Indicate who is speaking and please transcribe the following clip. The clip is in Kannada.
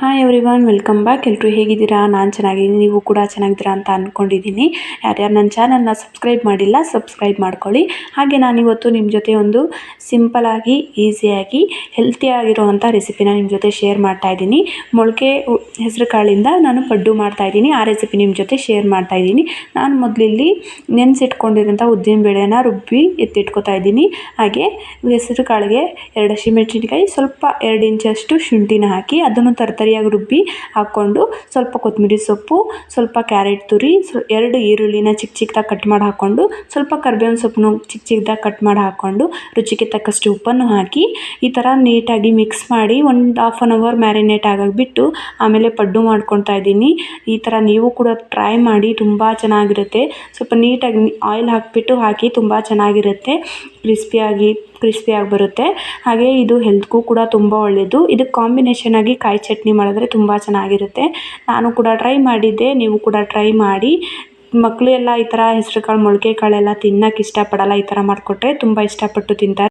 Speaker 1: ಹಾಯ್ ಎವ್ರಿವನ್ ವೆಲ್ಕಮ್ ಬ್ಯಾಕ್ ಎಲ್ಲರೂ ಹೇಗಿದ್ದೀರಾ? ನಾನು ಚೆನ್ನಾಗಿದ್ದೀನಿ. ನೀವು ಕೂಡ ಚೆನ್ನಾಗಿದ್ದೀರಾ ಅಂತ ಅಂದ್ಕೊಂಡಿದ್ದೀನಿ ಯಾರ್ಯಾರು ನನ್ನ ಚಾನಲ್ನ ಸಬ್ಸ್ಕ್ರೈಬ್ ಮಾಡಿಲ್ಲ ಸಬ್ಸ್ಕ್ರೈಬ್ ಮಾಡ್ಕೊಳ್ಳಿ. ಹಾಗೆ ನಾನಿವತ್ತು ನಿಮ್ಮ ಜೊತೆ ಒಂದು ಸಿಂಪಲಾಗಿ ಈಸಿಯಾಗಿ ಹೆಲ್ತಿಯಾಗಿರುವಂಥ ರೆಸಿಪಿನ ನಿಮ್ಮ ಜೊತೆ ಶೇರ್ ಮಾಡ್ತಾ ಇದ್ದೀನಿ. ಮೊಳಕೆ ಹೆಸರು ಕಾಳಿಂದ ನಾನು ಪಡ್ಡು ಮಾಡ್ತಾ ಇದ್ದೀನಿ. ಆ ರೆಸಿಪಿ ನಿಮ್ಮ ಜೊತೆ ಶೇರ್ ಮಾಡ್ತಾ ಇದ್ದೀನಿ. ನಾನು ಮೊದಲಿಲ್ಲಿ ನೆನೆಸಿಟ್ಕೊಂಡಿರೋಂಥ ಉದ್ದಿನ ಬೇಳೆನ ರುಬ್ಬಿ ಎತ್ತಿಟ್ಕೊತಾ ಇದ್ದೀನಿ. ಹಾಗೆ ಹೆಸರು ಕಾಳಿಗೆ ಎರಡು ಹಸಿಮೆಣಸಿನ್ಕಾಯಿ ಸ್ವಲ್ಪ ಎರಡು ಇಂಚಷ್ಟು ಶುಂಠಿನ ಹಾಕಿ, ಅದನ್ನು ತರ್ತರಿಯಾಗಿ ರುಬ್ಬಿ ಹಾಕ್ಕೊಂಡು ಸ್ವಲ್ಪ ಕೊತ್ತಂಬರಿ ಸೊಪ್ಪು, ಸ್ವಲ್ಪ ಕ್ಯಾರೆಟ್ ತುರಿ ಎರಡು ಈರುಳ್ಳಿನ ಚಿಕ್ಕ ಚಿಕ್ಕದಾಗಿ ಕಟ್ ಮಾಡಿ ಹಾಕ್ಕೊಂಡು, ಸ್ವಲ್ಪ ಕರ್ಬೇವಿನ ಸೊಪ್ಪನ್ನು ಚಿಕ್ಕ ಚಿಕ್ಕದಾಗಿ ಕಟ್ ಮಾಡಿ ಹಾಕ್ಕೊಂಡು, ರುಚಿಗೆ ತಕ್ಕಷ್ಟು ಉಪ್ಪನ್ನು ಹಾಕಿ, ಈ ಥರ ನೀಟಾಗಿ ಮಿಕ್ಸ್ ಮಾಡಿ ಒಂದು ಹಾಫ್ ಆನ್ ಅವರ್ ಮ್ಯಾರಿನೇಟ್ ಆಗೋಕೆ ಬಿಟ್ಟು ಆಮೇಲೆ ಪಡ್ಡು ಮಾಡ್ಕೊತಾ ಇದ್ದೀನಿ. ಈ ಥರ ನೀವು ಕೂಡ ಟ್ರೈ ಮಾಡಿ ತುಂಬ ಚೆನ್ನಾಗಿರುತ್ತೆ. ಸ್ವಲ್ಪ ನೀಟಾಗಿ ಆಯಿಲ್ ಹಾಕಿಬಿಟ್ಟು ಹಾಕಿ ತುಂಬ ಚೆನ್ನಾಗಿರುತ್ತೆ. ಕ್ರಿಸ್ಪಿಯಾಗಿ ಕ್ರಿಸ್ಪಿಯಾಗಿ ಬರುತ್ತೆ. ಹಾಗೆ ಇದು ಹೆಲ್ತ್ಗೂ ಕೂಡ ತುಂಬ ಒಳ್ಳೆಯದು ಇದಕ್ಕೆ ಕಾಂಬಿನೇಷನ್ ಆಗಿ ಕಾಯಿ ಚಟ್ನಿ ಮಾಡಿದ್ರೆ ತುಂಬ ಚೆನ್ನಾಗಿರುತ್ತೆ. ನಾನು ಕೂಡ ಟ್ರೈ ಮಾಡಿದ್ದೆ, ನೀವು ಕೂಡ ಟ್ರೈ ಮಾಡಿ. ಮಕ್ಕಳು ಎಲ್ಲ ಈ ಥರ ಹೆಸರು ಕಾಳು ಮೊಳಕೆ ಕಾಳೆಲ್ಲ ತಿನ್ನಕ್ಕೆ ಇಷ್ಟಪಡಲ್ಲ, ಈ ಥರ ಮಾಡಿಕೊಟ್ರೆ ತುಂಬ ಇಷ್ಟಪಟ್ಟು ತಿಂತಾರೆ.